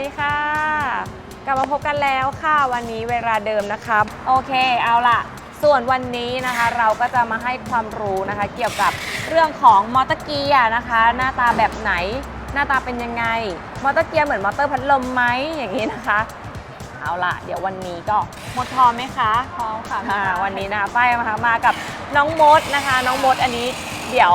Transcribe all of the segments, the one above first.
ดีค่ะ กลับมาพบกันแล้วค่ะวันนี้เวลาเดิมนะคะโอเคเอาล่ะ ส่วนวันนี้นะคะเราก็จะมาให้ความรู้นะคะ เกี่ยวกับเรื่องของมอเตอร์เกียร์นะคะ หน้าตาแบบไหน หน้าตาเป็นยังไง มอเตอร์เกียร์เหมือนมอเตอร์พัดลมไหมอย่างนี้นะคะ เอาล่ะ เดี๋ยววันนี้ก็หมดพร้อมไหมคะพร้อมค่ะอ่าวันนี้นะคะป้ายนะคะมากับน้องมดนะคะ น้องมดอันนี้เดี๋ยว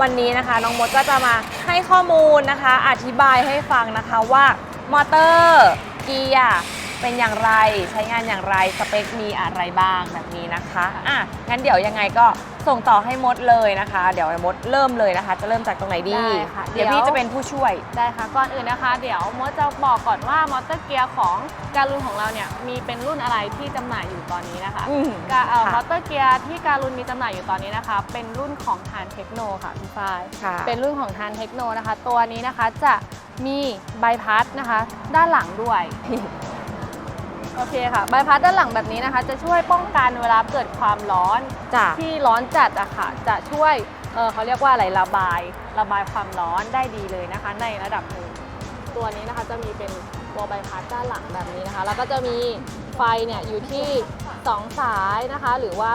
วันนี้นะคะ น้องมดก็จะมาให้ข้อมูลนะคะ อธิบายให้ฟังนะคะว่า มอเตอร์ เกียร์ เป็นอย่างไรใช้งานอย่างไรสเปคมีอะไรบ้างแบบนี้นะคะอะงั้นเดี๋ยวยังไงก็ส่งต่อให้มดเลยนะคะ เดี๋ยวมดเริ่มเลยนะคะ จะเริ่มจากตรงไหนดีได้ค่ะเดี๋ยว พี่จะเป็นผู้ช่วย ได้ค่ะก่อนอื่นนะคะ เดี๋ยวมดจะบอกก่อนว่ามอเตอร์เกียร์ของการุนของเราเนี่ยมีเป็นรุ่นอะไรที่จำหน่ายอยู่ตอนนี้นะคะอืมกาเอ่อค่ะ มอเตอร์เกียร์ที่การุนมีจำหน่ายอยู่ตอนนี้นะคะ เป็นรุ่นของทานเทคโนค่ะพี่ฝ้าย ค่ะ เป็นรุ่นของทานเทคโนนะคะ ตัวนี้นะคะจะมีใบพัดนะคะ ด้านหลังด้วย โอเคค่ะใบพัดด้านหลังแบบนี้นะคะ จะช่วยป้องกันเวลาเกิดความร้อนจ้ะที่ร้อนจัดอะค่ะ จะช่วยเออเขาเรียกว่าอะไรระบายระบายความร้อนได้ดีเลยนะคะ ในระดับหนึ่งตัวนี้นะคะจะมีเป็นตัวใบพัดด้านหลังแบบนี้นะคะ แล้วก็จะมีไฟเนี่ยอยู่ที่ 2 สายนะคะ หรือว่า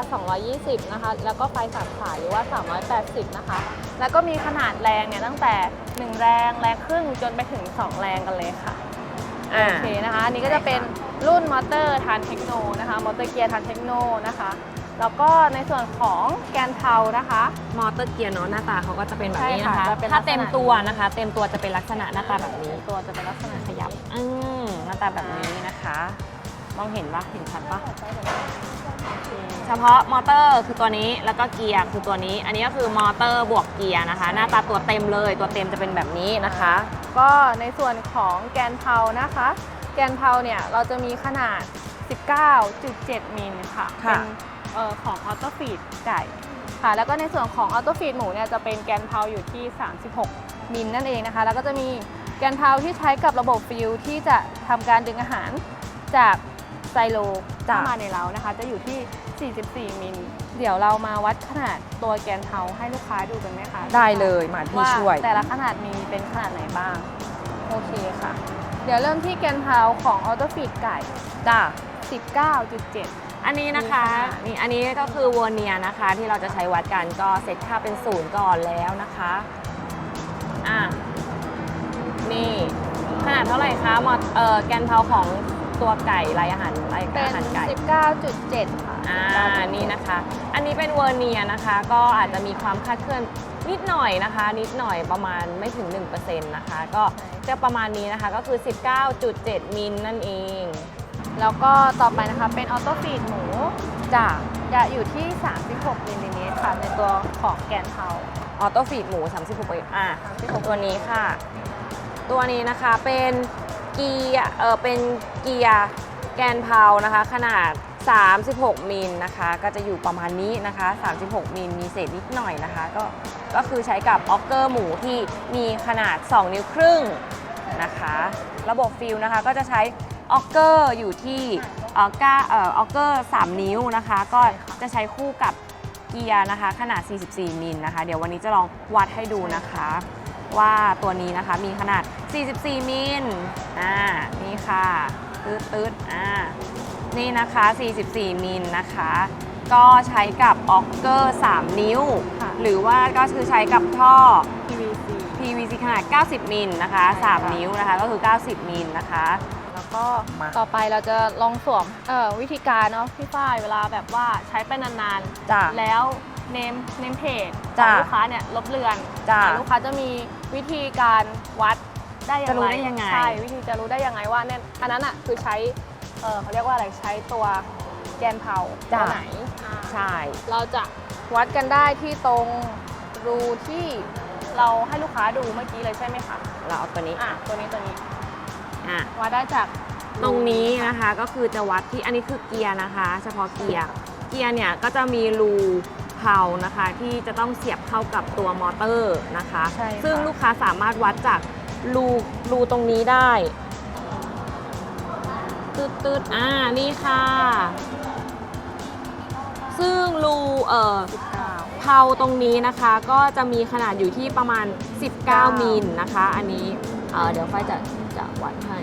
220 นะคะ แล้วก็ไฟสามสายหรือว่า 380 นะคะ แล้วก็มีขนาดแรงเนี่ยตั้งแต่ 1 แรงแรงครึ่งจนไปถึง 2 แรงกันเลยค่ะ อ่า โอเคนะคะอันนี้ก็จะเป็นรุ่นมอเตอร์ทานเทคโนนะคะมอเตอร์เกียร์ทานเทคโนนะคะ แล้วก็ในส่วนของแกนเทานะคะ มอเตอร์เกียร์เนาะหน้าตาเขาก็จะเป็นแบบนี้ใช่นะค่ะคะจะเป็นถ้าลักษณะเต็มตัวนะคะ เต็มตัวจะเป็นลักษณะหน้าตาแบบนี้ตัวจะเป็นลักษณะขยับ อืมหน้าตาแบบนี้นะคะ มองเห็นปะเห็นชัดปะ เฉพาะมอเตอร์คือตัวนี้แล้วก็เกียร์คือตัวนี้ อันนี้ก็คือมอเตอร์บวกเกียร์นะคะ หน้าตาตัวเต็มเลย ตัวเต็มจะเป็นแบบนี้นะคะ ก็ในส่วนของแกนเทานะคะ แกนเทาเนี่ยเราจะมีขนาด 19.7 มิลค่ะค่ะเป็นเอ่อของออโตฟีดไก่ค่ะ แล้วก็ในส่วนของออโตฟีดหมูเนี่ยจะเป็นแกนเทาอยู่ที่ 36 มิลนั่นเองนะคะ แล้วก็จะมีแกนเทาที่ใช้กับระบบฟิลที่จะทำการดึงอาหารจาก ไซโลจ้ะ เข้ามาในเล้านะคะ จะอยู่ที่ 44 มิล เดี๋ยวเรามาวัดขนาดตัวแกนเทาให้ลูกค้าดูกันไหมคะได้เลยมาพี่ว่าช่วย แต่ละขนาดมีเป็นขนาดไหนบ้าง โอเคค่ะ เดี๋ยวเริ่มที่แกนเท้าของออโตฟีดไก่ จ้า 19.7 อันนี้นะคะนี่ค่ะนี่อันนี้ก็คือวอเนียนะคะ ที่เราจะใช้วัดกันก็เซตค่าเป็นศูนย์ก่อนแล้วนะคะอะนี่ขนาดเท่าไหร่คะมอเอ่อแกนเผาของ ตัวไก่ลายอาหารลายเป็นอาหารไก่ 19.7 ค่ะอ่า นี่นะคะ อันนี้เป็นเวอร์เนียนะคะ ก็อาจจะมีความคลาดเคลื่อนนิดหน่อยนะคะ นิดหน่อยประมาณไม่ถึง 1%นะคะ ก็จะประมาณนี้นะคะ ก็คือ 19.7 มิลนั่นเอง แล้วก็ต่อไปนะคะเป็นออโตฟีดหมูจ้าจะอยู่ที่ 36มิลลิเมตรค่ะ ในตัวของแกนเทา ออโต้ฟีดหมู 36ไปอะตัวนี้ค่ะ ตัวนี้นะคะเป็น เกียร์เออเป็นเกียร์แกนเพานะคะ ขนาด 36 มิลนะคะ ก็จะอยู่ประมาณนี้นะคะ 36 มิลมีเศษนิดหน่อยนะคะ ก็ก็คือใช้กับออกเกอร์หมูที่มีขนาด 2 นิ้วครึ่งนะคะ ระบบฟิลนะคะก็จะใช้ออกเกอร์อยู่ที่ออก้าเอ่อออกเกอร์3นิ้วนะคะ ก็จะใช้คู่กับเกียร์นะคะ ขนาด 44 มิลนะคะ เดี๋ยววันนี้จะลองวัดให้ดูนะคะ ว่าตัวนี้นะคะมีขนาด 44 มิลอ่านี่ค่ะตืดตืดอ่านี่นะคะ 44 มิลนะคะ ก็ใช้กับออกเกอร์ 3 นิ้วค่ะหรือว่าก็คือใช้กับท่อ PVC PVC ขนาด 90 มิลนะคะใช่ค่ะ3นิ้วนะคะก็คือ 90 มิลนะคะแล้วก็มาต่อไปเราจะลองสวมเอ่อวิธีการเนาะพี่ฝ้ายเวลาแบบว่าใช้ไปนานจ้ะๆแล้ว เนมเนมเพจขจ้ะองลูกค้าเนี่ยลบเลือนจ้ะอ่าลูกค้าจะมีวิธีการวัดได้อย่างจะรู้ไรได้ยังไง ใช่วิธีจะรู้ได้ยังไงว่าเนี่ยอันนั้นอะคือใช้เออเขาเรียกว่าอะไรใช้ตัวแกนเผาตัวไหนอ่า ใช่ เราจะวัดกันได้ที่ตรงรูที่เราให้ลูกค้าดูเมื่อกี้เลยใช่ไหมคะ เราเอาตัวนี้อะ ตัวนี้ตัวนี้ อะวัดได้จากตรงนี้นะคะก็คือจะวัดที่อันนี้คือเกียร์นะคะ เฉพาะเกียร์ เกียร์เนี่ยก็จะมีรู เพานะคะที่จะต้องเสียบเข้ากับตัวมอเตอร์นะคะ ใช่ค่ะ ซึ่งลูกค้าสามารถวัดจากรูรูตรงนี้ได้ตืดตืดอ่านี่ค่ะ ซึ่งรูเอ่อ 19 เพาตรงนี้นะคะก็จะมีขนาดอยู่ที่ประมาณ 19มิลนะคะ อันนี้เออเดี๋ยวไฟจะจะวัดให้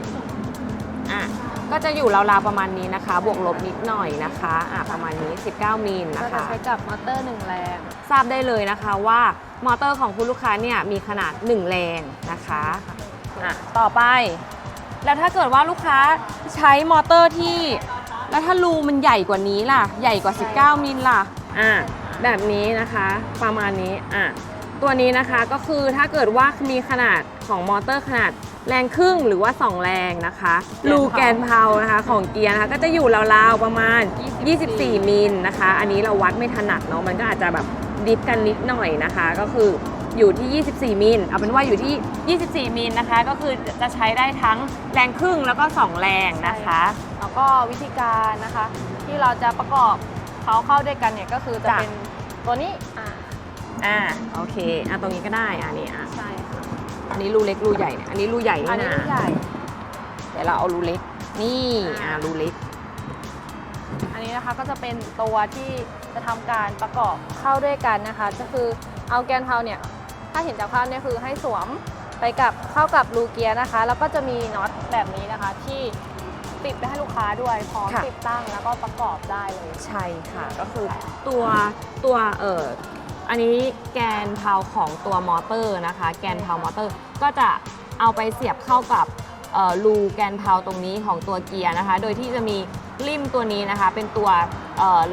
อะก็จะอยู่ราวๆประมาณนี้นะคะ บวกลบนิดหน่อยนะคะอะประมาณนี้ 19 มิลก็นะจะคะ ใช้กับมอเตอร์หนึ่งแรง ทราบได้เลยนะคะว่ามอเตอร์ของคุณลูกค้าเนี่ยมีขนาด 1 แรงนะคะอะต่อไป แล้วถ้าเกิดว่าลูกค้าใช้มอเตอร์ที่ แล้วถ้ารูมันใหญ่กว่านี้ล่ะ ใหญ่กว่า 19 มิลล่ะอะแบบนี้นะคะประมาณนี้อะตัวนี้นะคะก็คือถ้าเกิดว่ามีขนาดของมอเตอร์ขนาด แรงครึ่งหรือว่า 2 แรงนะคะรูแกนเพานะคะ ของเกียร์นะคะก็จะอยู่ราวๆประมาณ 24 มิลนะคะ อันนี้เราวัดไม่ถนัดเนาะมันก็อาจจะแบบดิฟกันนิดหน่อยนะคะ ก็คืออยู่ที่ 24 มิลเอาเป็นว่าอยู่ที่ 24 มิลนะคะ ก็คือจะใช้ได้ทั้งแรงครึ่งแล้วก็ 2 แรงนะคะ แล้วก็วิธีการนะคะ ที่เราจะประกอบเขาเข้าด้วยกันเนี่ยก็คือจะจ้ะเป็นตัวนี้อ่าอ่าโอเคอะตรงนี้ก็ได้อะนี่อะใช่ค่ะ อันนี้รูเล็กรูใหญ่เนี่ยอันนี้รูใหญ่อันนี่นี้นะลูกใหญ่เดี๋ยวเราเอารูเล็ก นี่อ่ารูเล็ก อันนี้นะคะก็จะเป็นตัวที่จะทำการประกอบเข้าด้วยกันนะคะ ก็คือเอาแกนเพาเนี่ย ถ้าเห็นจากภาพเนี่ยคือให้สวมไปกับเข้ากับรูเกียร์นะคะ แล้วก็จะมีน็อตแบบนี้นะคะ ที่ติดไปให้ลูกค้าด้วยพร้อมค่ะ ติดตั้งแล้วก็ประกอบได้เลย ใช่ค่ะ ก็คือตัวตัวเอ่อ อันนี้แกนเพาของตัวมอเตอร์นะคะ แกนเพามอเตอร์ ก็จะเอาไปเสียบเข้ากับรูแกนเพาตรงนี้ของตัวเกียร์นะคะ โดยที่จะมีริมตัวนี้นะคะ เป็นตัว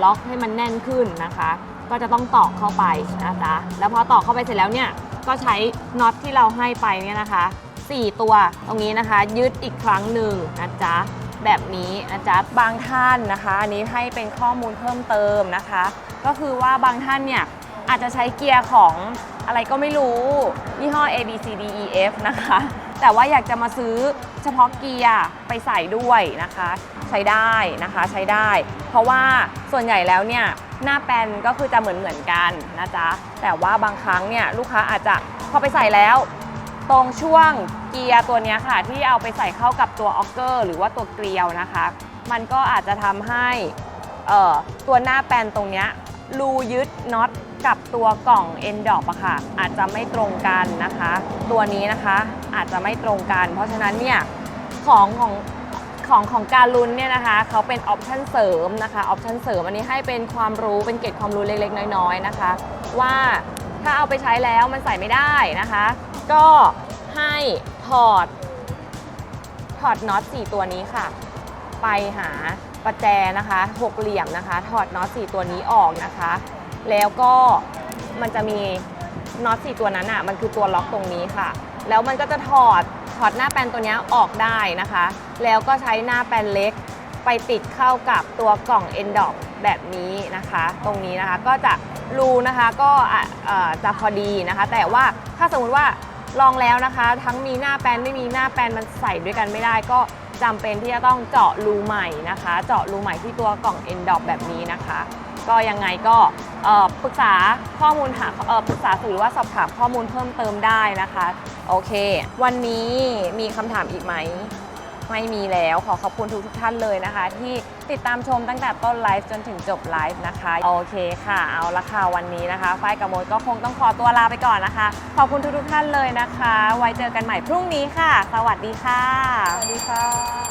ล็อกให้มันแน่นขึ้นนะคะ ก็จะต้องตอกเข้าไปนะจ๊ะแล้วพอตอกเข้าไปเสร็จแล้วเนี่ยก็ใช้น็อตที่เราให้ไปเนี่ยนะคะสี่ตัวตรงนี้นะคะ ยึดอีกครั้งหนึ่งนะจ๊ะแบบนี้นะจ๊ะบางท่านนะคะ อันนี้ให้เป็นข้อมูลเพิ่มเติมนะคะ ก็คือว่าบางท่านเนี่ย อาจจะใช้เกียร์ของอะไรก็ไม่รู้ยี่ห้อ A B C D E F นะคะ แต่ว่าอยากจะมาซื้อเฉพาะเกียร์ไปใส่ด้วยนะคะ ใช้ได้นะคะใช้ได้ เพราะว่าส่วนใหญ่แล้วเนี่ยหน้าแปลนก็คือจะเหมือนเหมือนกันนะจ๊ะ แต่ว่าบางครั้งเนี่ยลูกค้าอาจจะพอไปใส่แล้ว ตรงช่วงเกียร์ตัวนี้ค่ะ ที่เอาไปใส่เข้ากับตัวออกเกอร์หรือว่าตัวเกลียวนะคะ มันก็อาจจะทำให้ตัวหน้าแปลนตรงนี้รูยึดน็อต กับตัวกล่อง e n d o p อะค่ะ อาจจะไม่ตรงกันนะคะ ตัวนี้นะคะอาจจะไม่ตรงกัน เพราะฉะนั้นเนี่ยของของของของการลุนเนี่ยนะคะเขาเป็นออปชันเสริมนะคะออปชันเสริมอันนี้ให้เป็นความรู้เป็นเกร็ดความรู้เล็กๆ น้อยๆนะคะ ว่าถ้าเอาไปใช้แล้วมันใส่ไม่ได้นะคะ ก็ให้ถอดถอดน็อต4ตัวนี้ค่ะ ไปหาประแจนะคะหกเหลี่ยมนะคะ ถอดน็อต4ตัวนี้ออกนะคะ แล้วก็มันจะมีน็อต4ตัวนั้นอะมันคือตัวล็อกตรงนี้ค่ะ แล้วมันก็จะถอดถอดหน้าแปลนตัวนี้ออกได้นะคะ แล้วก็ใช้หน้าแปลนเล็กไปติดเข้ากับตัวกล่อง e n d o p แบบนี้นะคะ ตรงนี้นะคะก็จะรูนะคะก็จะพอดีนะคะ แต่ว่าถ้าสมมุติว่าลองแล้วนะคะ ทั้งมีหน้าแปลนไม่มีหน้าแปลนมันใส่ด้วยกันไม่ได้ก็ จำเป็นที่จะต้องเจาะรูใหม่นะคะ เจาะรูใหม่ที่ตัวกล่อง e n d o p แบบนี้นะคะ ก็ยังไงก็ปรึกษาข้อมูลหาปรึกษาหรือว่าสอบถามข้อมูลเพิ่มเติมได้นะคะ โอเค วันนี้มีคำถามอีกไหม ไม่มีแล้วขอขอบคุณทุกทุกท่านเลยนะคะ ที่ติดตามชมตั้งแต่ต้นไลฟ์จนถึงจบไลฟ์นะคะ โอเคค่ะ เอาละค่ะวันนี้นะคะฝ้ายกับโมดก็คงต้องขอตัวลาไปก่อนนะคะ ขอบคุณทุกทุกท่านเลยนะคะ ไว้เจอกันใหม่พรุ่งนี้ค่ะ สวัสดีค่ะ สวัสดีค่ะ